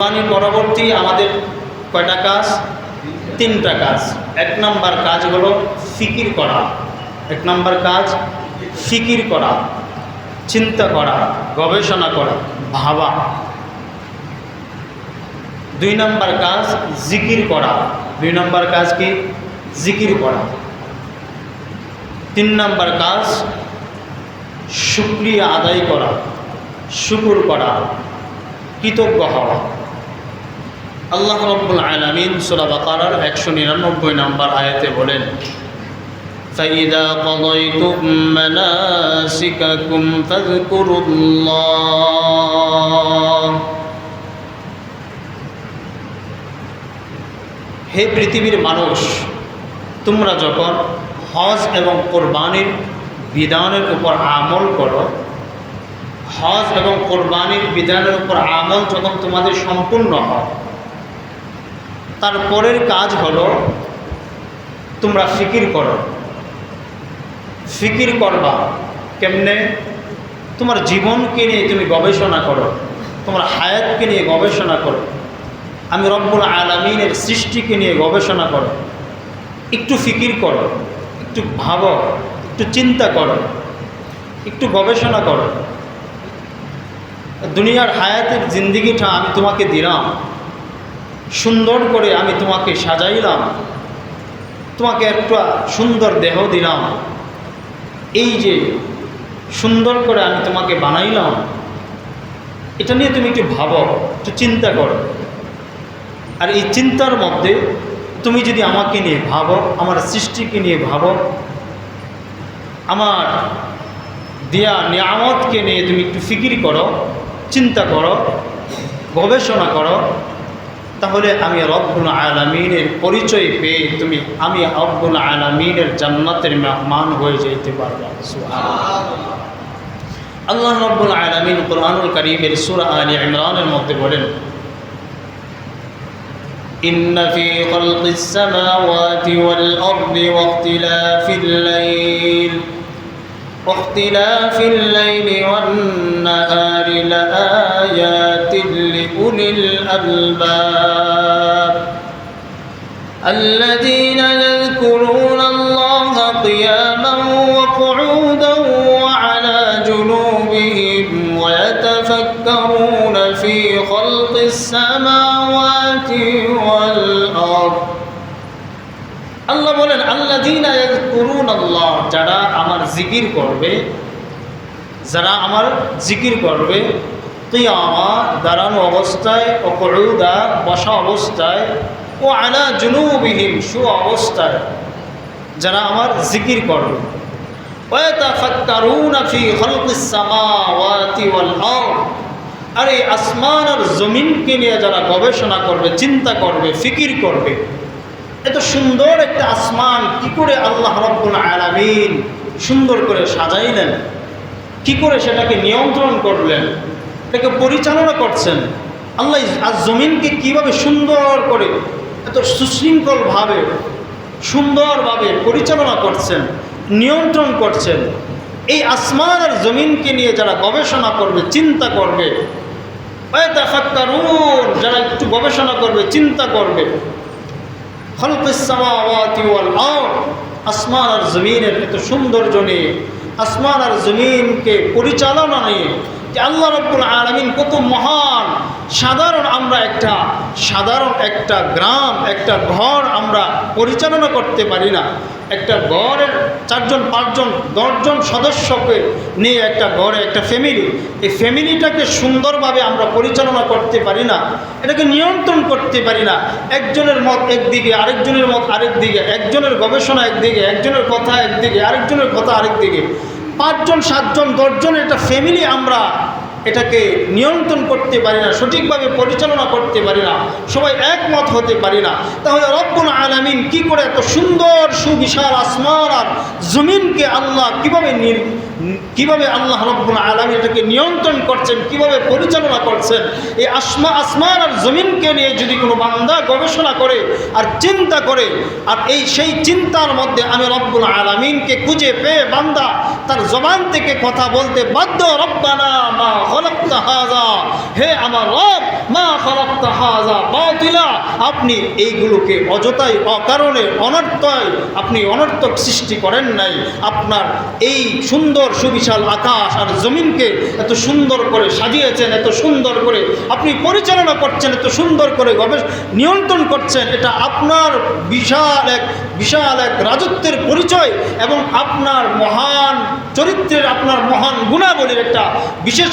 কোরবানি পরবর্তী আমাদের কয়টা কাজ? তিনটা কাজ। এক নাম্বার কাজ হলো ফিকির করা। এক নাম্বার কাজ, ফিকির করা, চিন্তা করা, গবেষণা করা, ভাবা। দুই নাম্বার কাজ, জিকির করা। দুই নাম্বার কাজ কি? জিকির করা। তিন নাম্বার কাজ, শুক্রিয়া আদায় করা, শুকুর করা, কৃতজ্ঞ হওয়া। আল্লাহ রব্বুল আলমিন সুরা বাকারার একশো নিরানব্বই নম্বর আয়াতে বলেন فإذا قضيتم مناسككم فاذكروا الله হে পৃথিবীর মানুষ তোমরা যখন হজ এবং কোরবানির বিধানের উপর আমল করো হজ এবং কোরবানির বিধানের উপর আমল যখন তোমাদের সম্পূর্ণ হয় তারপরের কাজ হলো তোমরা ফিকির করো। ফিকির করবা কেমনে? তোমার জীবনকে নিয়ে তুমি গবেষণা করো, তোমার হায়াতকে নিয়ে গবেষণা করো, আমি রব্বুল আলমিনের সৃষ্টিকে নিয়ে গবেষণা করো। একটু ফিকির করো, একটু ভাবো, একটু চিন্তা করো, একটু গবেষণা করো। দুনিয়ার হায়াতের জিন্দিগিটা আমি তোমাকে দিলাম। সুন্দর করে আমি তোমাকে সাজাইলাম। তোমাকে একটা সুন্দর দেহ দিলাম। এই যে সুন্দর করে আমি তোমাকে বানাইলাম, এটা নিয়ে তুমি একটু ভাবো, একটু চিন্তা করো। আর এই চিন্তার মধ্যে তুমি যদি আমাকে নিয়ে ভাবো, আমার সৃষ্টিকে নিয়ে ভাবো, আমার দেয়া নিয়ামতকে নিয়ে তুমি একটু ফিকির করো, চিন্তা করো, গবেষণা করো তাহলে আমি রব্বুল আলমিনের পরিচয় পেয়ে তুমি আমি রব্বুল আলমিনের জান্নাতের মেহমান হয়ে যেতে পারবো আল্লাহ রব্বুল আলমিন কোরআনুল করিমের সুরা আলী ইমরানের মধ্যে বলেন إن في خلق السماوات والأرض واختلاف الليل واختلاف الليل والنهار لآيات لأولي الألباب. الذين يذكرون الله قياما وقعودا وعلى جنوبهم ويتفكرون في خلق السماوات والأرض আল্লাহ বলেন আল্লাহ দিন করুন আল্লাহ যারা আমার জিকির করবে, যারা আমার জিকির করবে তুই আমার দাঁড়ানো অবস্থায় ও করুদা বসা অবস্থায়, ও আলা জুনুবিহীন সু অবস্থায় যারা আমার জিকির করবে। আরে আসমান আর জমিনকে নিয়ে যারা গবেষণা করবে, চিন্তা করবে, ফিকির করবে এত সুন্দর একটা আসমান, কি করে আল্লাহ রব্বুল আলামিন সুন্দর করে সাজাইলেন? কি করে সেটাকে নিয়ন্ত্রণ করলেন? এটাকে পরিচালনা করছেন? আল্লাহ আর জমিনকে কীভাবে সুন্দর করে, এত সুশৃঙ্খলভাবে, সুন্দরভাবে পরিচালনা করছেন, নিয়ন্ত্রণ করছেন? এই আসমান আর জমিনকে নিয়ে যারা গবেষণা করবে, চিন্তা করবে যারা একটু গবেষণা করবে, চিন্তা করবে আসমান আর জমিনের এত সৌন্দর্য নিয়ে আসমান আর জমিনকে পরিচালনা নিয়ে যে আল্লাহ রব্বুল আলমিন কত মহান। সাধারণ আমরা একটা, সাধারণ একটা গ্রাম, একটা ঘর আমরা পরিচালনা করতে পারি না। একটা ঘরের চারজন, পাঁচজন, দশজন সদস্যকে নিয়ে একটা ঘরে একটা ফ্যামিলি এই ফ্যামিলিটাকে সুন্দরভাবে আমরা পরিচালনা করতে পারি না। এটাকে নিয়ন্ত্রণ করতে পারি না। একজনের মত একদিকে, আরেকজনের মত আরেক দিকে একজনের গবেষণা একদিকে, একজনের কথা একদিকে, আরেকজনের কথা আরেক দিকে পাঁচজন সাতজন দশজন একটা ফ্যামিলি আমরা এটাকে নিয়ন্ত্রণ করতে পারি না, সঠিকভাবে পরিচালনা করতে পারি না, সবাই একমত হতে পারি না। তাহলে রব্বুল আলমিন কি করে এত সুন্দর সুবিশাল আসমান আর জমিনকে আল্লাহ কীভাবে কীভাবে আল্লাহ রব্বুল আলমী এটাকে নিয়ন্ত্রণ করছেন, কীভাবে পরিচালনা করছেন, এই আসমা, আসমান আর জমিনকে নিয়ে যদি কোনো বান্দা গবেষণা করে আর চিন্তা করে, আর এই সেই চিন্তার মধ্যে আমি রব্বুল আলমিনকে খুঁজে পেয়ে বান্দা তার জবান থেকে কথা বলতে বাধ্য, রব্বানা মা হাজা। হে আমার রব, মা খলক্তা হাজা। বাতিলা, আপনি এইগুলোকে অযথাই, অকারণে অনর্থয় আপনি অনর্থক সৃষ্টি করেন নাই। আপনার এই সুন্দর, সুবিশাল আকাশ আর জমিনকে এত সুন্দর করে সাজিয়েছেন, এত সুন্দর করে আপনি পরিচালনা করছেন, এত সুন্দর করে গবেষ, নিয়ন্ত্রণ করছেন। এটা আপনার বিশাল এক বিশাল এক রাজত্বের পরিচয় এবং আপনার মহান চরিত্রের, আপনার গুণাবলীর একটা বিশেষ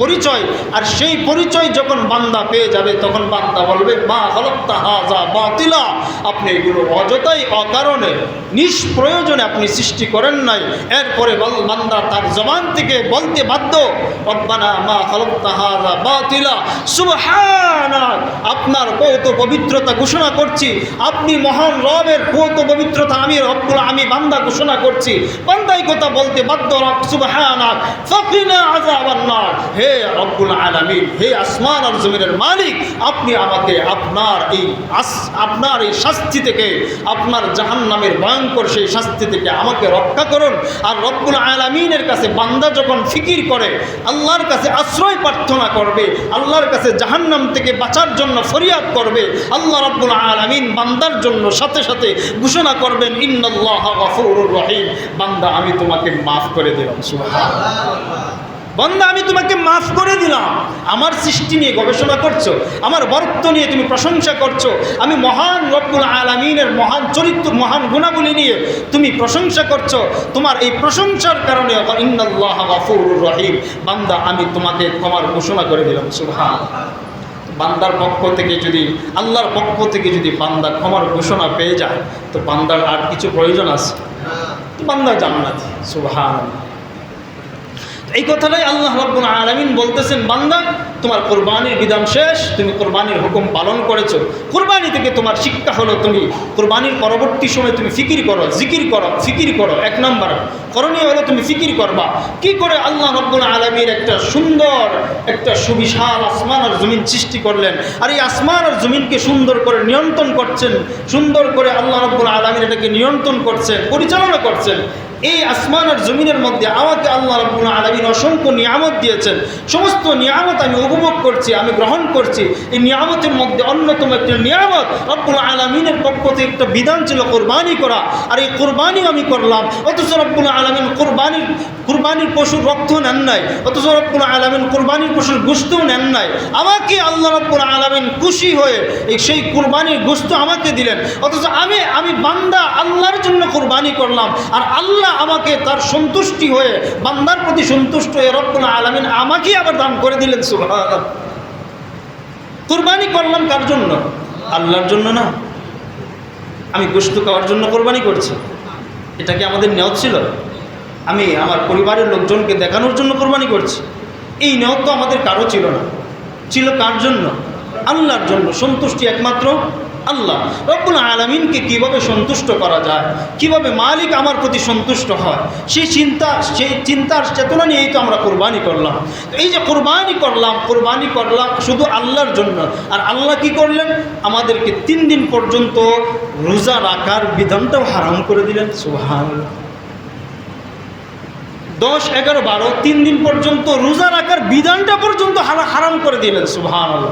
পরিচয়, আর সেই পরিচয় যখন বান্দা পেয়ে যাবে, তখন বান্দা বলবে, মা হলক্তা হাজা বাতিলা। আপনি এগুলো অযথাই অকারণে, নিষ্প্রয়োজনে আপনি সৃষ্টি করেন নাই। এরপরে বান্দা তার জবান থেকে বলতে বাধ্য, রব্বানা মা হলক্তা হাজা বাতিলা। সুবহানা আপনার কৌত পবিত্রতা ঘোষণা করছি। আপনি মহান রবের কৌত পবিত্রতা আমি রব্বুল আমি বান্দা ঘোষণা করছি। বান্দাই কথা বলতে বাধ্য রব সুবহানা ফাকিনা আযাবান্নার হে রব্বুল আলামিন, হে আসমান আর জমিনের মালিক, আপনি আমাকে আপনার এই আপনার এই শাস্তি থেকে, আপনার জাহান্নামের ভয়ঙ্কর সেই শাস্তি থেকে আমাকে রক্ষা করুন। আর রব্বুল আলামিনের কাছে বান্দা যখন ফিকির করে, আল্লাহর কাছে আশ্রয় প্রার্থনা করবে, আল্লাহর কাছে জাহান্নাম থেকে বাঁচার জন্য ফরিয়াদ করবে, আল্লাহ রব্বুল আলামিন বান্দার জন্য সাথে সাথে ঘোষণা করবেন, ইন্নাল্লাহ গফুরুর রহিম। বান্দা, আমি তোমাকে মাফ করে দিলাম, সুবহানাল্লাহ। বন্দা আমি তোমাকে মাফ করে দিলাম। আমার সৃষ্টি নিয়ে গবেষণা করছ, আমার বরত্ব নিয়ে তুমি প্রশংসা করছ, আমি মহান রব্বুল আলমিনের মহান চরিত্র, মহান গুণাবলী নিয়ে তুমি প্রশংসা করছ। তোমার এই প্রশংসার কারণে রহিম। বান্দা, আমি তোমাকে ক্ষমার ঘোষণা করে দিলাম, সুবহান। বান্দার পক্ষ থেকে যদি, আল্লাহর পক্ষ থেকে যদি বান্দা ক্ষমার ঘোষণা পেয়ে যায়, তো বান্দার আর কিছু প্রয়োজন আছে? বান্দা জান্নাতি সুবহান এই কথাটাই আল্লাহ রব্বুল আলমিন বলতেছেন, বান্দা, তোমার কোরবানির বিধান শেষ, তুমি কোরবানির হুকুম পালন করেছ। কোরবানি থেকে তোমার শিক্ষা হলো তুমি কোরবানির পরবর্তী সময় তুমি ফিকির করো, জিকির করো, ফিকির করো, এক নম্বর। করণীয় হলো তুমি ফিকির করবা। কি করে আল্লাহ রব্বুল আলমীর একটা সুন্দর, একটা সুবিশাল আসমান আর জমিন সৃষ্টি করলেন? আর এই আসমান আর জমিনকে সুন্দর করে নিয়ন্ত্রণ করছেন, সুন্দর করে আল্লাহ রব্বুল আলমীর এটাকে নিয়ন্ত্রণ করছেন, পরিচালনা করছেন। এই আসমান আর জমিনের মধ্যে আমাকে আল্লাহ রব্বুল আলমিন অসংখ্য নিয়ামত দিয়েছেন। সমস্ত নিয়ামত আমি উপভোগ করছি, আমি গ্রহণ করছি। এই নিয়ামতের মধ্যে অন্যতম একটা নিয়ামত রব্বুল আলমিনের পক্ষ থেকে একটা বিধান ছিল কোরবানি করা। আর এই কোরবানিও আমি করলাম। অথচ রব্বুল আলমিন কোরবানির কোরবানির পশুর রক্ত নেন নাই। অথচ রব্বুল আলমিন কোরবানির পশুর গুস্তও নেন নাই। আমাকে আল্লাহ রব্বুল আলমিন খুশি হয়ে এই সেই কোরবানির গুস্ত আমাকে দিলেন। অথচ আমি আমি বান্দা আল্লাহর জন্য কোরবানি করলাম। আর আল্লাহ আমাকে তার সন্তুষ্টি হয়ে, বান্দার প্রতি সন্তুষ্ট হয়ে রব্বুল আলমিন আমাকে আবার দান করে দিলেন কোরবানি করলাম কার জন্য? আল্লাহর জন্য না। আমি গোস্ত খাওয়ার জন্য কোরবানি করছি। এটা কি আমাদের নেওয়া ছিল? আমি আমার পরিবারের লোকজনকে দেখানোর জন্য কোরবানি করছি। এই নেওয়া তো আমাদের কারও ছিল না। ছিল কার জন্য? আল্লাহর জন্য। সন্তুষ্টি একমাত্র আল্লাহ রব্বুল আলমিনকে কীভাবে সন্তুষ্ট করা যায়, কীভাবে মালিক আমার প্রতি সন্তুষ্ট হয়, সেই চিন্তা, সেই চিন্তার চেতনা নিয়েই তো আমরা কোরবানি করলাম। এই যে কোরবানি করলাম কোরবানি করলাম শুধু আল্লাহর জন্য, আর আল্লাহ কি করলেন? আমাদেরকে তিন দিন পর্যন্ত রোজা রাখার বিধানটাও হারাম করে দিলেন সুহান দশ, এগারো, বারো, তিন দিন পর্যন্ত রোজা রাখার বিধানটা পর্যন্ত হারা- হারাম করে দিলেন সুহান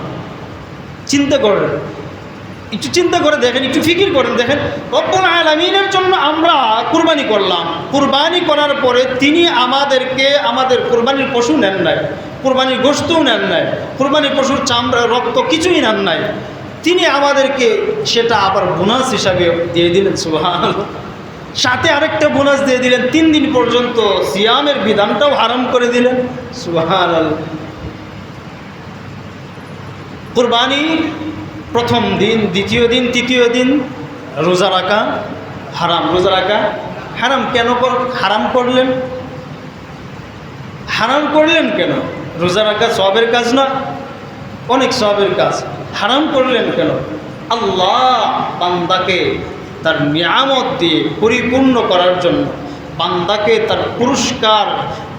চিন্তা করেন একটু চিন্তা করে দেখেন, একটু ফিকির করেন, দেখেন, রব্বুল আলমিনের জন্য আমরা কুরবানি করলাম। কুরবানি করার পরে তিনি আমাদেরকে আমাদের কুরবানির পশু নেন নাই, কুরবানির গোস্তও নেন নাই কুরবানির পশুর চামড়া, রক্ত কিছুই নেন নাই। তিনি আমাদেরকে সেটা আবার বোনাস হিসাবে দিয়ে দিলেন সুহান সাথে আরেকটা বোনাস দিয়ে দিলেন, তিন দিন পর্যন্ত সিয়ামের বিধানটাও হারাম করে দিলেন সুহান কুরবানি প্রথম দিন, দ্বিতীয় দিন, তৃতীয় দিন রোজা রাখা হারাম। রোজা রাখা হারাম কেন হারাম করলেন? হারাম করলেন কেন? রোজা রাখা সবের কাজ না? অনেক সবের কাজ। হারাম করলেন কেন? আল্লাহ বান্দাকে তার নিয়ামত দিয়ে পরিপূর্ণ করার জন্য, বান্দাকে তার পুরস্কার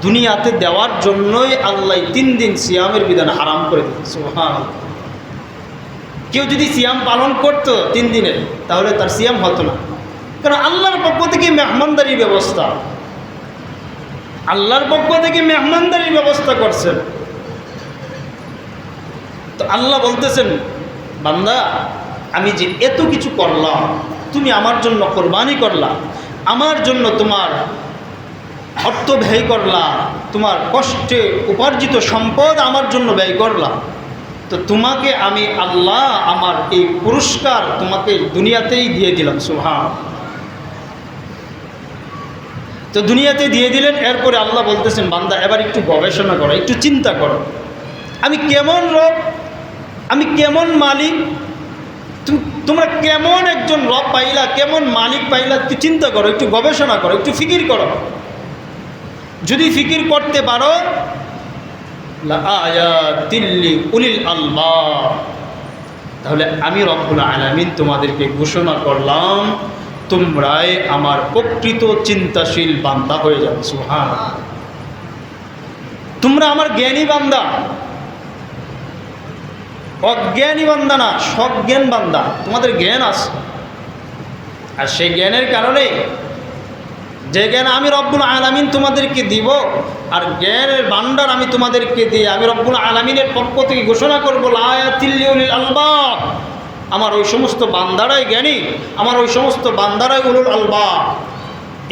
দুনিয়াতে দেওয়ার জন্যই আল্লাহ তিন দিন সিয়ামের বিধান হারাম করে দিচ্ছে কেউ যদি সিয়াম পালন করত তিন দিনে তাহলে তার সিয়াম হতো না। কারণ আল্লাহর পক্ষ থেকে মেহমানদারির ব্যবস্থা। আল্লাহর পক্ষ থেকে মেহমানদারির ব্যবস্থা করছেন। তো আল্লাহ বলতেছেন, বান্দা, আমি যে এত কিছু করলাম, তুমি আমার জন্য কোরবানি করলা, আমার জন্য তোমার অর্থ ব্যয় করলা, তোমার কষ্টে উপার্জিত সম্পদ আমার জন্য ব্যয় করলা। তো তোমাকে আমি আল্লাহ আমার এই পুরস্কার তোমাকে দুনিয়াতেই দিয়ে দিলাম সুহান তো দুনিয়াতে দিয়ে দিলেন, এরপরে আল্লাহ বলতেছেন, বান্দা, এবার একটু গবেষণা করো, একটু চিন্তা করো। আমি কেমন রব? আমি কেমন মালিক? তুম- তোমরা কেমন একজন রব পাইলা, কেমন মালিক পাইলা, একটু চিন্তা করো, একটু গবেষণা করো, একটু ফিকির করো। যদি ফিকির করতে পারো তাহলে আমি রব্বুল আলামিন তোমাদেরকে ঘোষণা করলাম, তোমরাই আমার প্রকৃত চিন্তাশীল বান্দা হয়ে যাবে সুহান তোমরা আমার জ্ঞানী বান্দা। অজ্ঞানী বান্দা না, সজ্ঞান বান্দা। তোমাদের জ্ঞান আছে। আর সেই জ্ঞানের কারণে যে জ্ঞান আমি রব্বুল আলামিন তোমাদেরকে দিব, আর জ্ঞানের ভাণ্ডার আমি তোমাদেরকে দিয়ে আমি রব্বুল আলামিনের পক্ষ থেকে ঘোষণা করব লায়াতিল্লিউলিল আলবাব। আমার ওই সমস্ত বান্দারাই জ্ঞানী, আমার ওই সমস্ত বান্দারাই উলুল আলবা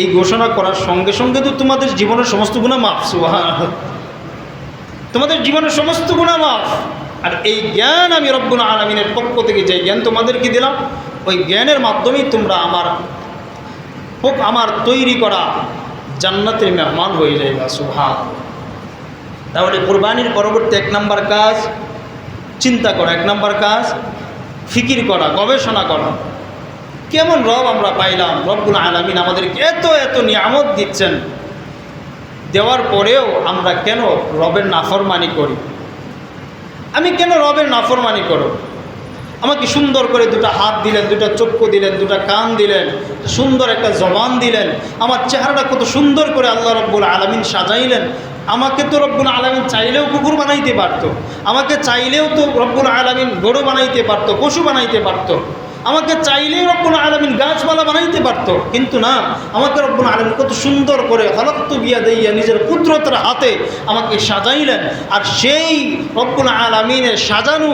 এই ঘোষণা করার সঙ্গে সঙ্গে তো তোমাদের জীবনের সমস্ত গুণা মাফ সুবহান তোমাদের জীবনের সমস্ত গুণা মাফ। আর এই জ্ঞান আমি রব্বুল আলমিনের পক্ষ থেকে যে জ্ঞান তোমাদেরকে দিলাম, ওই জ্ঞানের মাধ্যমেই তোমরা আমার হোক আমার তৈরি করা জান্নাতের মেহমান হয়ে যাবে সুহান তাহলে কোরবানির পরবর্তী এক নম্বর কাজ চিন্তা করা, এক নম্বর কাজ ফিকির করা, গবেষণা করা। কেমন রব আমরা পাইলাম? রব্বুল আলামিন আমাদেরকে এত এত নিয়ামত দিচ্ছেন। দেওয়ার পরেও আমরা কেন রবের নাফরমানি করি? আমি কেন রবের নাফরমানি করো আমাকে সুন্দর করে দুটো হাত দিলেন, দুটো চক্ষু দিলেন, দুটো কান দিলেন, সুন্দর একটা জবান দিলেন। আমার চেহারাটা কত সুন্দর করে আল্লাহ রব্বুল আলমিন সাজাইলেন। আমাকে তো রব্বুল আলমিন চাইলেও কুকুর বানাইতে পারতো। আমাকে চাইলেও তো রব্বুল আলমিন গরু বানাইতে পারতো, পশু বানাইতে পারতো। আমাকে চাইলেও রব্বুল আলমিন গাছপালা বানাইতে পারতো। কিন্তু না, আমাকে রব্বুল আলমিন কত সুন্দর করে হলত্ত বিয়া দিয়া নিজের কুদরতের হাতে আমাকে সাজাইলেন। আর সেই রব্বুল আলমিনের সাজানো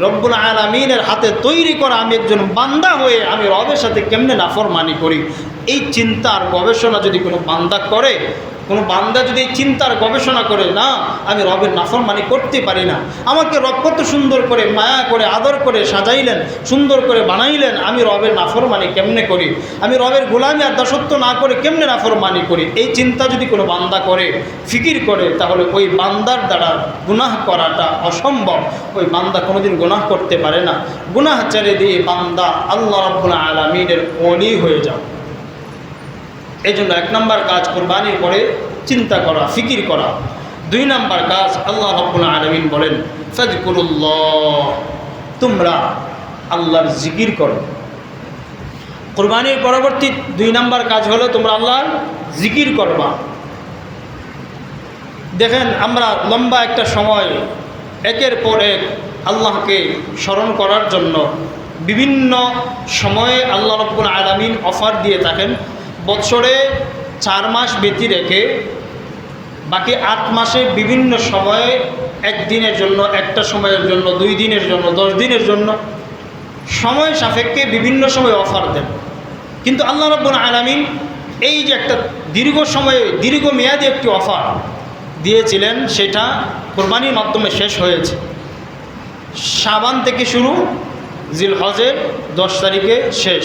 রব্বুল আলমিনের হাতে তৈরি করা আমি একজন বান্দা হয়ে আমি রবের সাথে কেমনে নাফরমানি করি? এই চিন্তার গবেষণা যদি কোনো বান্দা করে কোনো বান্দা যদি চিন্তার গবেষণা করে, না, আমি রবের নাফরমানি করতে পারি না। আমাকে রব কত সুন্দর করে মায়া করে, আদর করে সাজাইলেন, সুন্দর করে বানাইলেন, আমি রবের নাফরমানি কেমনে করি? আমি রবের গোলামি আর দাসত্ব না করে কেমনে নাফরমানি করি? এই চিন্তা যদি কোনো বান্দা করে, ফিকির করে, তাহলে ওই বান্দার দ্বারা গুনাহ করাটা অসম্ভব। ওই বান্দা কোনোদিন গুনাহ করতে পারে না। গুনাহ ছেড়ে দিয়ে বান্দা আল্লাহ রব্বুল আলমিনের অলি হয়ে যাও। এই জন্য এক নম্বর কাজ কোরবানির পরে চিন্তা করা, ফিকির করা। দুই নম্বর কাজ আল্লাহ রব্বুল আলমিন বলেন ফাজকুরুল্লাহ তোমরা আল্লাহর জিকির করো। কোরবানির পরবর্তী দুই নম্বর কাজ হলো, তোমরা আল্লাহর জিকির করবা। দেখেন, আমরা লম্বা একটা সময়, একের পর এক আল্লাহকে স্মরণ করার জন্য বিভিন্ন সময়ে আল্লাহ রব্বুল আলমিন অফার দিয়ে থাকেন। বছরে চার মাস ব্যতি রেখে বাকি আট মাসে বিভিন্ন সময়ে একদিনের জন্য, একটা সময়ের জন্য, দুই দিনের জন্য, দশ দিনের জন্য সময় সাপেক্ষে বিভিন্ন সময় অফার দেন। কিন্তু আল্লাহ রব্বুল আলমিন এই যে একটা দীর্ঘ সময়ে, দীর্ঘ মেয়াদি একটি অফার দিয়েছিলেন, সেটা কোরবানির মাধ্যমে শেষ হয়েছে। সাবান থেকে শুরু জিল হজের দশ তারিখে শেষ,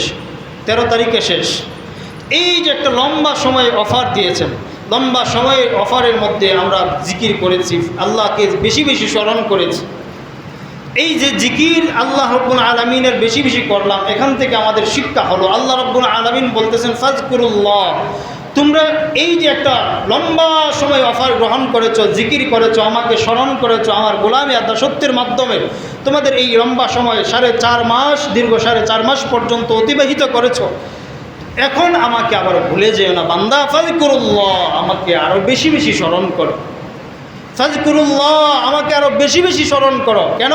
তেরো তারিখে শেষ। এই যে একটা লম্বা সময় অফার দিয়েছেন, লম্বা সময়ের অফারের মধ্যে আমরা জিকির করেছি, আল্লাহকে বেশি বেশি স্মরণ করেছি। এই যে জিকির আল্লাহ রব্বুল আলমিনের বেশি বেশি করলাম, এখান থেকে আমাদের শিক্ষা হলো, আল্লাহ রব্বুল আলমিন বলতেছেন ফাজকুরুল্লাহ তোমরা এই যে একটা লম্বা সময় অফার গ্রহণ করেছ, জিকির করেছ, আমাকে স্মরণ করেছ, আমার গোলামী আদা সত্যের মাধ্যমে তোমাদের এই লম্বা সময় সাড়ে চার মাস, দীর্ঘ সাড়ে চার মাস পর্যন্ত অতিবাহিত করেছ এখন আমাকে আবার ভুলে যেও না, বান্দা ফাজকুরুল্লাহ আমাকে আরও বেশি বেশি স্মরণ করো। ফাজকুরুল্লাহ আমাকে আরও বেশি বেশি স্মরণ করো। কেন?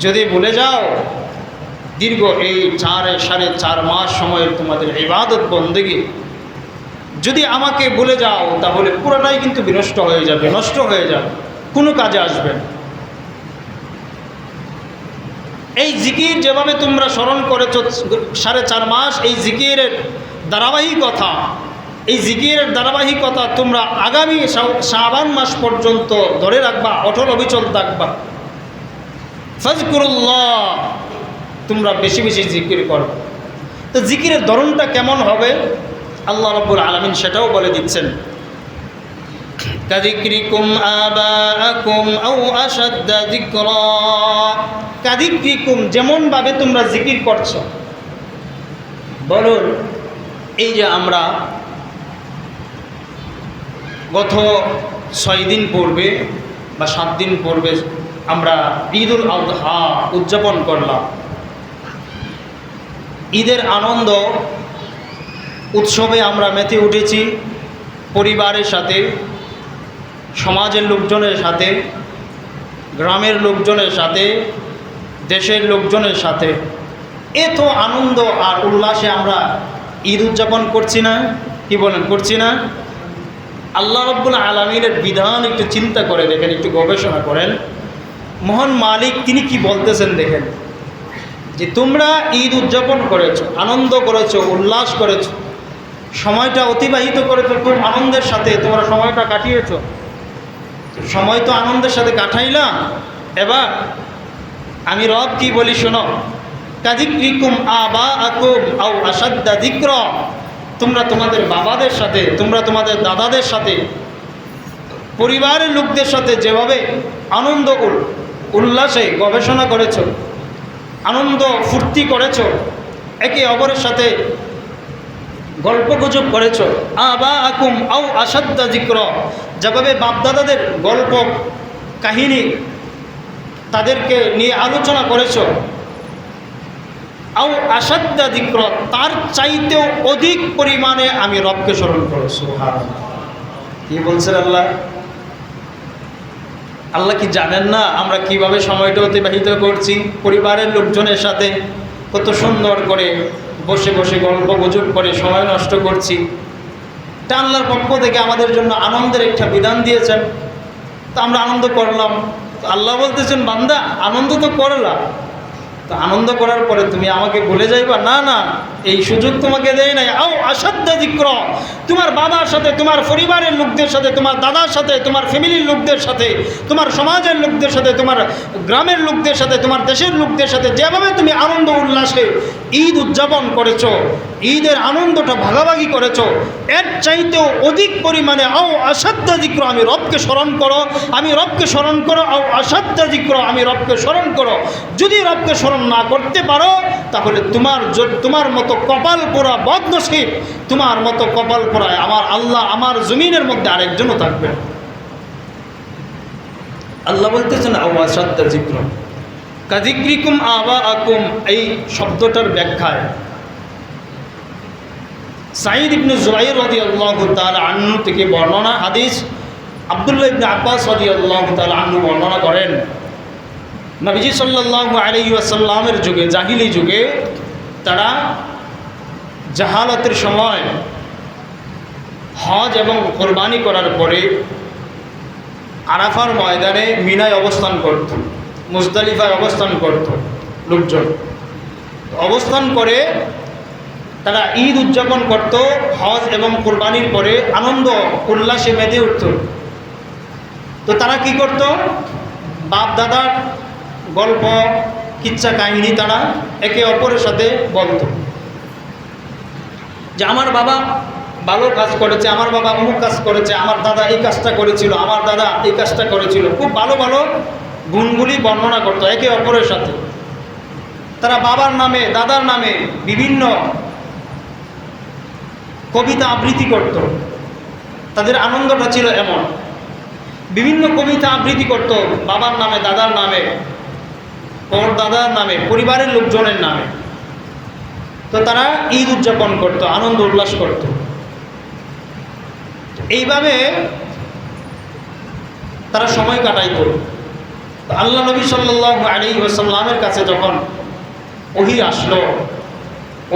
যদি ভুলে যাও, দীর্ঘ এই চার, সাড়ে চার মাস সময়ের তোমাদের ইবাদত বন্দেগি। যদি আমাকে ভুলে যাও, তাহলে পুরোটাই কিন্তু বিনষ্ট হয়ে যাবে, নষ্ট হয়ে যাবে, কোনো কাজে আসবে না। এই জিকির যেভাবে তোমরা স্মরণ করেছ সাড়ে চার মাস, এই জিকিরের ধারাবাহিকতা, এই জিকিরের ধারাবাহিকতা তোমরা আগামী শাবান মাস পর্যন্ত ধরে রাখবা, অটল অবিচল থাকবা। ফজকুরুল্লাহ, তোমরা বেশি বেশি জিকির করো। তো জিকিরের ধরনটা কেমন হবে? আল্লাহ রব্বুল আলমিন সেটাও বলে দিচ্ছেন। কাদিক্রিকুম আবাআকুম আও আশাদ্দা যিকরা। কাদিক্রিকুম যেমনভাবে তোমরা জিকির করছ। বলুন, এই যে আমরা গত ছয় দিন পূর্বে বা সাত দিন পূর্বে আমরা ঈদুল আজহা উদযাপন করলাম। ঈদের আনন্দ উৎসবে আমরা মেতে উঠেছি পরিবারের সাথে। সমাজের লোকজনের সাথে, গ্রামের লোকজনের সাথে, দেশের লোকজনের সাথে। এত আনন্দ আর উল্লাসে আমরা ঈদ উদযাপন করছি না, কি বলেন, করছি না। আল্লাহ রব্বুল আলমিনের বিধান একটু চিন্তা করে দেখেন, একটু গবেষণা করেন। মহান মালিক, তিনি কি বলতেছেন দেখেন? যে তোমরা ঈদ উদযাপন করেছ, আনন্দ করেছ, উল্লাস করেছ, সময়টা অতিবাহিত করেছ, খুব আনন্দের সাথে তোমরা সময়টা কাটিয়েছো। সময় তো আনন্দের সাথে কাটাইলাম। এবার আমি রব কি বলি শোনো। কাদিক্রিকুম আবা আকুম আও আসাদ্দা তোমরা তোমাদের বাবাদের সাথে, তোমরা তোমাদের দাদাদের সাথে, পরিবারের লোকদের সাথে যেভাবে আনন্দ উল- উল্লাসে গবেষণা করেছ, আনন্দ ফুর্তি করেছ, একে অপরের সাথে গল্প গুজব করেছ আবা আকুম আও আসাদ্দা জিক্র যেভাবে বাপদাদাদের গল্প, কাহিনী তাদেরকে নিয়ে আলোচনা করেছ, আও আসাদ্দা তার চাইতেও অধিক পরিমাণে আমি রবকে স্মরণ করেছি। কি বলছেন আল্লাহ? আল্লাহ কি জানেন না আমরা কীভাবে সময়টা অতিবাহিত করছি? পরিবারের লোকজনের সাথে কত সুন্দর করে বসে বসে গল্প গুজব করে সময় নষ্ট করছি। তা আল্লাহর পক্ষ থেকে আমাদের জন্য আনন্দের একটা বিধান দিয়েছেন। তা আমরা আনন্দ করলাম। আল্লাহ বলতেছেন, বান্দা, আনন্দ তো করলাম তো আনন্দ করার পরে তুমি আমাকে বলে যাইবা? না না এই সুযোগ তোমাকে দেয় নাই। আও আসাধ্য দিক্র তোমার বাবার সাথে, তোমার পরিবারের লোকদের সাথে, তোমার দাদার সাথে, তোমার ফ্যামিলির লোকদের সাথে, তোমার সমাজের লোকদের সাথে, তোমার গ্রামের লোকদের সাথে, তোমার দেশের লোকদের সাথে যেভাবে তুমি আনন্দ উল্লাসে ঈদ উদযাপন করেছ, ঈদের আনন্দটা ভাগাভাগি করেছ, এর চাইতেও অধিক পরিমাণে আও আসাধ্য দিক্র আমি রবকে স্মরণ করো, আমি রবকে স্মরণ করো, আও আসাধ্য দিক্র আমি রবকে স্মরণ করো। যদি রবকে স্মরণ না করতে পারো, তাহলে তোমার তোমার মতো কপাল পোড়া বদনসিব। তোমার মতো কপাল পোড়ায় আমার আল্লাহ আমার জমিনের মধ্যে আরেকজনও থাকবে আল্লাহ বলতেছেন, আওয়া সাদ্দা জিক্র কাজিক্রিকুম আবা আকুম এই শব্দটার ব্যাখ্যায় সাঈদ ইবনে জুবাইর রদি আল্লাহ তাআলা আন্নু থেকে বর্ণনা, হাদিস আব্দুল্লাহ ইবনে আব্বাস রদি আল্লাহ তাআলা আন্নু বর্ণনা করেন। নবীজি সাল্লাল্লাহু আলাইহি ওয়াসাল্লামের যুগে, জাহিলি যুগে তারা জাহালাতের সময় হজ এবং কোরবানি করার পরে আরাফার ময়দানে মিনায় অবস্থান করত, মুজদালিফায় অবস্থান করত লোকজন। অবস্থান করে তারা ঈদ উদযাপন করত, হজ এবং কোরবানির পরে আনন্দ, উল্লাসে মেতে উঠত। তো তারা কি করত? বাপ দাদার গল্প, কিচ্ছা কাহিনী তারা একে অপরের সাথে বলত। যে আমার বাবা ভালো কাজ করেছে, আমার বাবা অমুক কাজ করেছে, আমার দাদা এই কাজটা করেছিল, আমার দাদা এই কাজটা করেছিল। খুব ভালো ভালো গুণগুলি বর্ণনা করতো, একে অপরের সাথে। তারা বাবার নামে, দাদার নামে বিভিন্ন কবিতা আবৃত্তি করত। তাদের আনন্দটা ছিল এমন। বিভিন্ন কবিতা আবৃত্তি করত, বাবার নামে, দাদার নামে, ওর দাদার নামে, পরিবারের লোকজনের নামে। তো তারা ঈদ উদযাপন করত, আনন্দ উল্লাস করত। এইভাবে তারা সময় কাটাইত। আল্লাহ নবী সাল্লাহ আলী ওসাল্লামের কাছে যখন ওহি আসলো,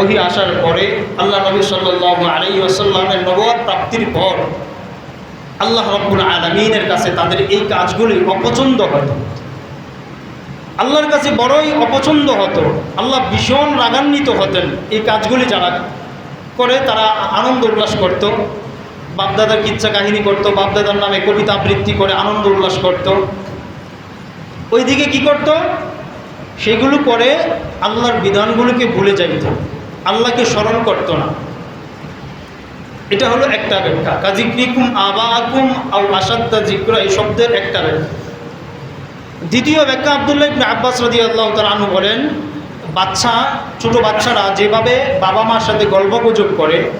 ওহি আসার পরে আল্লাহ নবী সাল্লাহ আলী ওসাল্লামের নবাদ প্রাপ্তির পর আল্লাহ রব্বুল আলমিনের কাছে তাদের এই কাজগুলি অপছন্দ হতো আল্লাহর কাছে বড়ই অপছন্দ হতো। আল্লাহ ভীষণ রাগান্বিত হতেন এই কাজগুলি যারা করে, তারা আনন্দ উল্লাস করত। বাপদাদার কিচ্ছা কাহিনী করত, বাপদাদার নামে কবিতা আবৃত্তি করে আনন্দ উল্লাস করত। ওইদিকে কি করত? সেগুলো করে আল্লাহর বিধানগুলোকে ভুলে যাইত। আল্লাহকে স্মরণ করত না। এটা হলো একটা ব্যাখ্যা। কাজিক্রিকুম আবা আকুম আউ আসাদ্দা জিক্র এই শব্দের একটা ব্যাখ্যা। দ্বিতীয় ব্যাখ্যা আবদুল্লাহ ইবনে আব্বাস রদি আল্লাহ তালু বলেন, বাচ্চা, ছোট বাচ্চারা যেভাবে বাবা মার সাথে গল্পগুজব করে,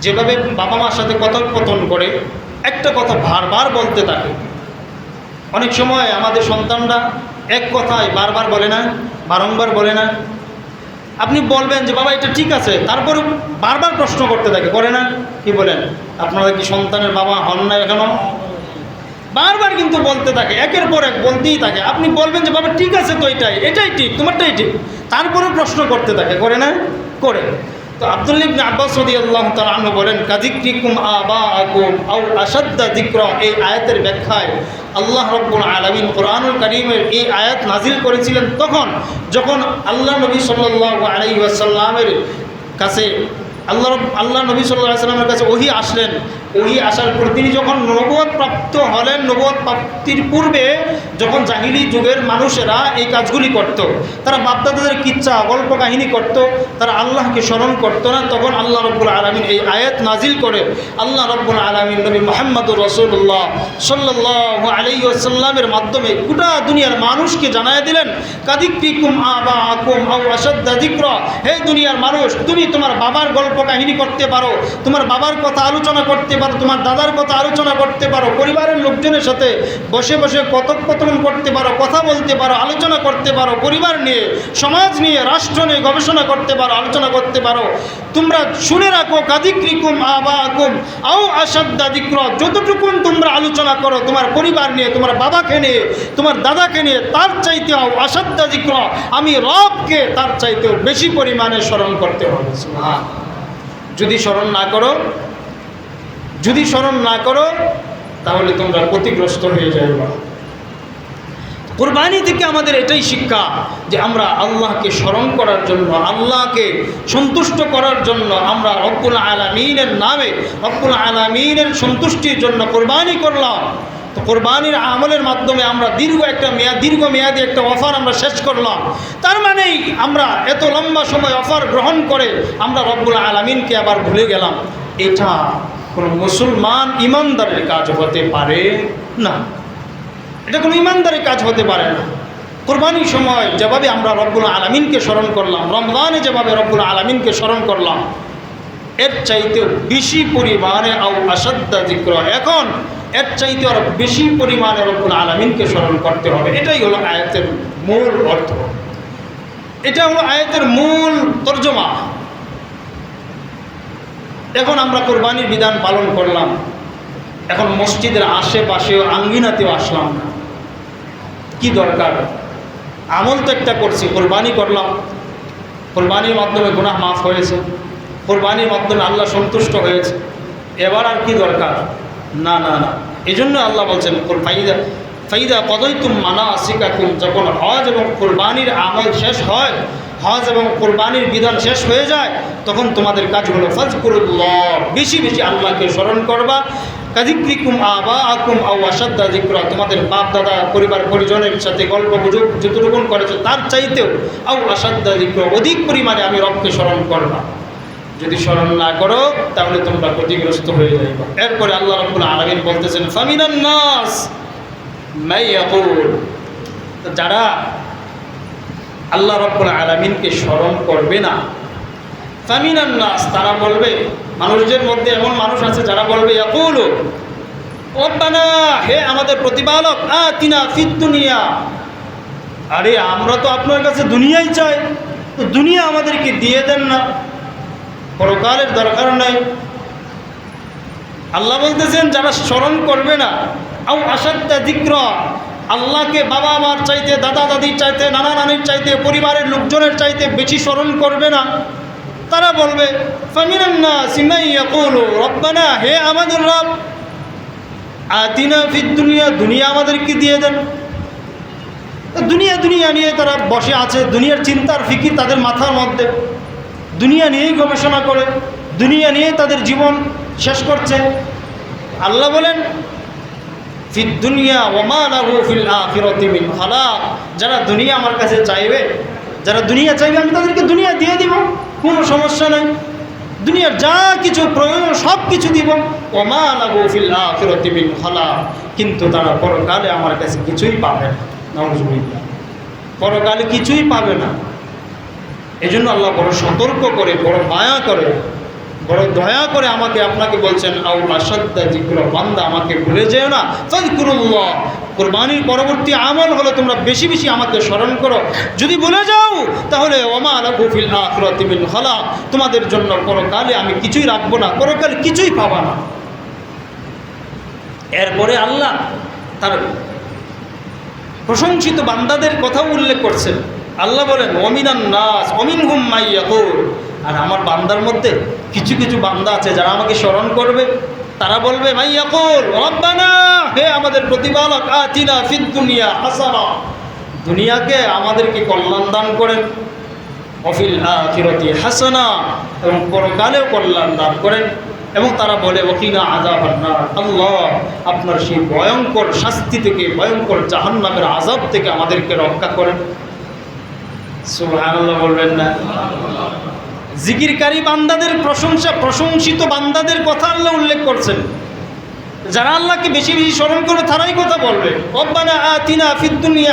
যেভাবে বাবা মার সাথে কথোপকথন করে, একটা কথা বারবার বলতে থাকে। অনেক সময় আমাদের সন্তানরা এক কথায় বারবার বলে না, বারংবার বলে না। আপনি বলবেন যে, বাবা, এটা ঠিক আছে। তারপরে বারবার প্রশ্ন করতে থাকে, করে না? কি বলেন? আপনারা কি সন্তানের বাবা হন না এখনও? বারবার কিন্তু বলতে থাকে, একের পর এক বলতেই থাকে। আপনি বলবেন যে, বাবা, ঠিক আছে তো এটাই এটাই ঠিক, তোমারটাই ঠিক। তারপরে প্রশ্ন করতে থাকে, করে না? করে। তো আব্দুল ইবনে আব্বাস রাদিয়াল্লাহু তাআলা আনহু বলেন, কাযিকরিকুম আবাআকুম আও আশাদ্দা যিকরা এই আয়াতের ব্যাখ্যায় আল্লাহ রাব্বুল আলামিন কোরআনুল কারীমের এই আয়াত নাজিল করেছিলেন তখন, যখন আল্লাহ নবী সাল্লাল্লাহু আলাইহি ওয়াসাল্লামের কাছে, আল্লাহ আল্লাহ নবী সাল্লাহ সাল্লামের কাছে ওহি আসলেন। ওহি আসার পর তিনি যখন নবদ প্রাপ্ত হলেন নবদ প্রাপ্তির পূর্বে যখন জাহিলি যুগের মানুষেরা এই কাজগুলি করত। তারা বাপদাদাদের কিচ্ছা গল্প কাহিনী করত। তারা আল্লাহকে স্মরণ করত না, তখন আল্লাহ রব্বুল আলমিন এই আয়াত নাজিল করে, আল্লাহ রব্বুল আলমিন নবী মোহাম্মদুর রসুল্লাহ সাল্লাহ আলী আসাল্লামের মাধ্যমে গোটা দুনিয়ার মানুষকে জানায় দিলেন কাদিকুম আবা আকুম আউ আসাদ্দা যিক্র হে দুনিয়ার মানুষ, তুমি তোমার বাবার গল্প কাহিনী করতে পারো, তোমার বাবার কথা আলোচনা করতে পারো তোমার দাদার কথা আলোচনা করতে পারো, পরিবারের লোকজনের সাথে বসে বসে কথোপকথন করতে পারো, কথা বলতে পারো, আলোচনা করতে পারো, পরিবার নিয়ে, সমাজ নিয়ে, রাষ্ট্র নিয়ে গবেষণা করতে পারো, আলোচনা করতে পারো তোমরা শুনে রাখো কাদিক্রিকুম আবা আকুম আও আসাদ্দা যতটুকুন তোমরা আলোচনা করো, তোমার পরিবার নিয়ে, তোমার বাবাকে নিয়ে, তোমার দাদাকে নিয়ে, তার চাইতে আও আসাদ্দা দিক্র, আমি রবকে তার চাইতেও বেশি পরিমাণে স্মরণ করতে হবে। যদি স্মরণ না করো যদি স্মরণ না করো, তাহলে তোমরা ক্ষতিগ্রস্ত হয়ে যাবে কোরবানি থেকে আমাদের এটাই শিক্ষা যে আমরা আল্লাহকে স্মরণ করার জন্য, আল্লাহকে সন্তুষ্ট করার জন্য আমরা রব্বুল আলমিনের নামে, রব্বুল আলমিনের সন্তুষ্টির জন্য কোরবানি করলাম। তো কোরবানির আমলের মাধ্যমে আমরা দীর্ঘ একটা মেয়াদ, দীর্ঘ মেয়াদি একটা অফার আমরা শেষ করলাম। তার মানেই আমরা এত লম্বা সময় অফার গ্রহণ করে আমরা রব্বুল আলমিনকে আবার ভুলে গেলাম। এটা কোনো মুসলমান ইমানদারের কাজ হতে পারে না। এটা কোনো ইমানদারি কাজ হতে পারে না। কোরবানির সময় যেভাবে আমরা রব্বুল আলমিনকে স্মরণ করলাম, রমজানে যেভাবে রব্বুল আলমিনকে স্মরণ করলাম, এর চাইতে বেশি পরিমাণে আও আসাদ্দা জিক্র এখন এর চাইতে আরও বেশি পরিমাণে রব্বুল আলমিনকে স্মরণ করতে হবে। এটাই হলো আয়াতের মূল অর্থ। এটা হলো আয়াতের মূল তর্জমা। এখন আমরা কোরবানির বিধান পালন করলাম। এখন মসজিদের আশেপাশেও আঙ্গিনাতেও আসলাম না। কি দরকার? আমল তো একটা করছি, কোরবানি করলাম। কোরবানির মাধ্যমে গুনাহ মাফ হয়েছে। কোরবানির মাধ্যমে আল্লাহ সন্তুষ্ট হয়েছে। এবার আর কি দরকার? না না না। এই জন্য আল্লাহ বলছেন ফাইদা ফাইদা কদই তুম মানা আসিকাকুম যখন হজ এবং কোরবানির আমল শেষ হয় হজ এবং কোরবানির বিধান শেষ হয়ে যায়, তখন তোমাদের কাজ হলো ফজ করুল্লাহ বেশি বেশি আল্লাহকে স্মরণ করবা। কাজিক্রিকুম আবা আকুম আউ আসাদ্দা জিক্রা তোমাদের বাপ দাদা পরিবার, পরিজনের সাথে গল্প গুজব যতটুকুন করেছে, তার চাইতেও আউ আসাদ্দা জিক্র অধিক পরিমাণে আমি রবকে স্মরণ করবা। যদি স্মরণ না করো, তাহলে তোমরা ক্ষতিগ্রস্ত হয়ে যাবে এরপরে আল্লাহ রব্বুল আলমিন বলতেছেন, ফামিনান নাস। যারা আল্লাহ রব্বুল আলমিনকে স্মরণ করবে না। ফামিনান নাস, তারা বলবে, মানুষদের মধ্যে এমন মানুষ আছে যারা বলবে, ইয়াকুল, রব্বানা, হে আমাদের প্রতিপালক আ তিনা ফিদ দুনিয়া। আরে, আমরা তো আপনার কাছে দুনিয়াই চাই, তো দুনিয়া আমাদেরকে দিয়ে দেন না। পরকালের দরকার নাই। আল্লাহ বলতেছেন, যারা স্মরণ করবে না, আও আসাদ্দা দিক্র আল্লাহকে বাবা মার চাইতে দাদা দাদির চাইতে নানা নানির চাইতে, পরিবারের লোকজনের চাইতে বেশি স্মরণ করবে না। তারা বলবে হে আমাদের রব, আতিনা ফিদ দুনিয়া দুনিয়া আমাদেরকে দিয়ে দেন। দুনিয়া দুনিয়া নিয়ে তারা বসে আছে, দুনিয়ার চিন্তার ফিকির তাদের মাথার মধ্যে। দুনিয়া নিয়েই গবেষণা করে, দুনিয়া নিয়ে তাদের জীবন শেষ করছে। আল্লাহ বলেন ফিদ দুনিয়া যারা দুনিয়া আমার কাছে চাইবে, যারা দুনিয়া চাইবে, আমি তাদেরকে দুনিয়া দিয়ে দিব, কোনো সমস্যা নেই। দুনিয়ার যা কিছু প্রয়োজন, সব কিছু দিব। ওমা লাহু ফিল আখিরাতি মিন খালাক। কিন্তু তারা পরকালে আমার কাছে কিছুই পাবে না। পরকালে কিছুই পাবে না। এজন্য আল্লাহ বড় সতর্ক করে, বড় মায়া করে বড় দয়া করে আমাকে, আপনাকে বলছেন, আউলা সদ্দা বান্দা আমাকে ভুলে যেও না। কোরবানির পরবর্তী আমল হলো তোমরা বেশি বেশি আমাকে স্মরণ করো। যদি ভুলে যাও, তাহলে ওমা আলাকুফিল আখরাতিবিল হলা তোমাদের জন্য পরকালে আমি কিছুই রাখব না, পরকালে কিছুই পাবা না। এরপরে আল্লাহ তার প্রশংসিত বান্দাদের কথাও উল্লেখ করছেন। আল্লাহ বলেন অমিনান নাস অমিন হুম মাইয়াকুর আর আমার বান্দার মধ্যে কিছু কিছু বান্দা আছে যারা আমাকে স্মরণ করবে। তারা বলবে ভাই মাইয়াকুর রব্বানা, হে আমাদের প্রতিপালক, আতিনা ফিদ দুনিয়া হাসানা। দুনিয়াকে আমাদেরকে কল্যাণ দান করেন, অফিল আখিরতি হাসানা, এবং পরকালেও কল্যাণ দান করেন। এবং তারা বলে ওকিনা আজাব আল্লাহ, আপনার সেই ভয়ঙ্কর শাস্তি থেকে, ভয়ঙ্কর জাহান্নামের আজাব থেকে আমাদেরকে রক্ষা করেন। সুবহানাল্লাহ বলবেন না? জিকিরকারী বান্দাদের প্রশংসা, প্রশংসিত বান্দাদের কথা আল্লাহ উল্লেখ করছেন। যারা আল্লাহকে বেশি বেশি স্মরণ করে তারাই কথা বলবে।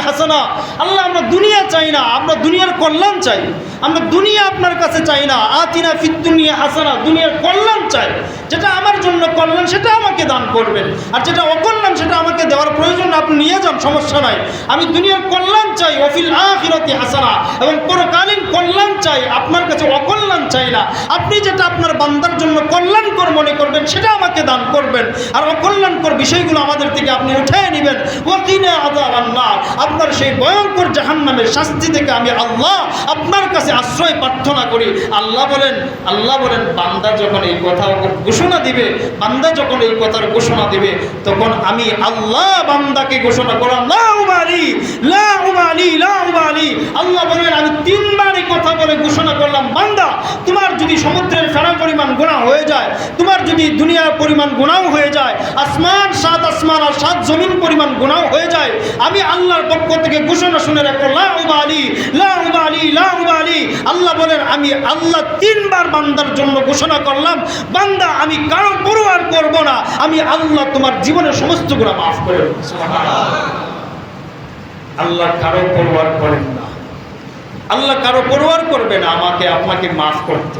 হাসানা। আল্লাহ আমরা দুনিয়া চাই না, আমরা দুনিয়ার কল্যাণ চাই। আমরা দুনিয়া আপনার কাছে চাই না, আতিনা ফিদ দুনিয়া হাসানা, দুনিয়ার কল্যাণ চাই। যেটা আমার জন্য কল্যাণ, সেটা আমাকে দান করবেন। আর যেটা অকল্যাণ, সেটা আমাকে দেওয়ার প্রয়োজন, আপনি নিয়ে যান, সমস্যা নাই। আমি দুনিয়ার কল্যাণ চাই অফিল আখিরতি হাসানা। এবং চাই, আপনার কাছে অকল্যাণ চাই না। আপনি যেটা আপনার বান্দার জন্য কল্যাণকর মনে করবেন, সেটা আমাকে দান করবেন। আর অকল্যাণকর বিষয়গুলো আমাদের থেকে আপনি উঠে নেবেন। ওয়াকিনা আল্লাহ আপনার সেই ভয়ঙ্কর জাহান্নামের শাস্তি থেকে আমি আল্লাহ আপনার কাছে আশ্রয় প্রার্থনা করি। আল্লাহ বলেন আল্লাহ বলেন, বান্দা যখন এই কথা ঘোষণা দিবে, বান্দা যখন এই কথার ঘোষণা দিবে, তখন আমি আল্লাহ বান্দাকে ঘোষণা করলাম লা উবালি লা উবালি লা উবালি আল্লাহ বলেন আমি তিনবার এই কথা বলে ঘোষণা করলাম, বান্দা, তোমার যদি সমুদ্রের ফেরা পরিমাণ গুণা হয়ে যায়, তোমার যদি দুনিয়ার পরিমাণ গুণাও হয়ে যায়, আসমান সাত আসমান আর সাত জমিন পরিমাণ গুণাও হয়ে যায়, আমি আল্লাহর পক্ষ থেকে ঘোষণা শুনে রাখো লা উবালি লা উবালি লা উবালি আল্লাহ বলেন, আমি আল্লাহ তিনবার বান্দার জন্য ঘোষণা করলাম, বান্দা, আমি কারও পরোয়ার করব না, আমি আল্লাহ তোমার জীবনের সমস্ত গুণা মাফ করে। আল্লাহ কারও পরোয়ার করেন না। আল্লাহ কারও পরোয়ার করবে না, আমাকে আপনাকে মাফ করতে।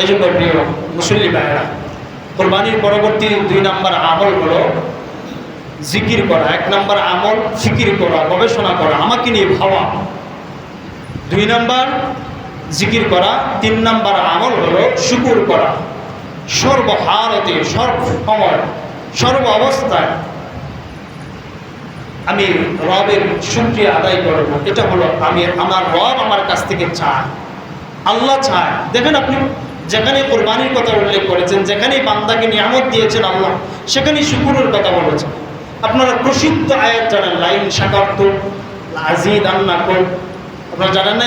এই জন্য প্রিয় মুসল্লি ভাইয়েরা, কোরবানির পরবর্তী দুই নাম্বার আমল হলো জিকির করা। এক নাম্বার আমল ফিকির করা, গবেষণা করা, আমাকে নিয়ে ভাবা। দুই নাম্বার জিকির করা। তিন নাম্বার আমল হলো শুকুর করা। সর্বহারতে সর্ব সময় সর্ব অবস্থায় আমি রবের শুক্রিয়া আদায় করব। এটা হলো আমি, আমার রব আমার কাছ থেকে চায়। আল্লাহ চায়। দেখেন আপনি, যেখানে কোরবানির কথা উল্লেখ করেছেন যেখানে বান্দাকে নিয়ামত দিয়েছেন আল্লাহ সেখানে শুকুরের কথা বলেছেন। আপনারা প্রসিদ্ধ আয়াত জানেন, লাইন শাকার্ত আজিদ আন্না আপনারা জানেন না?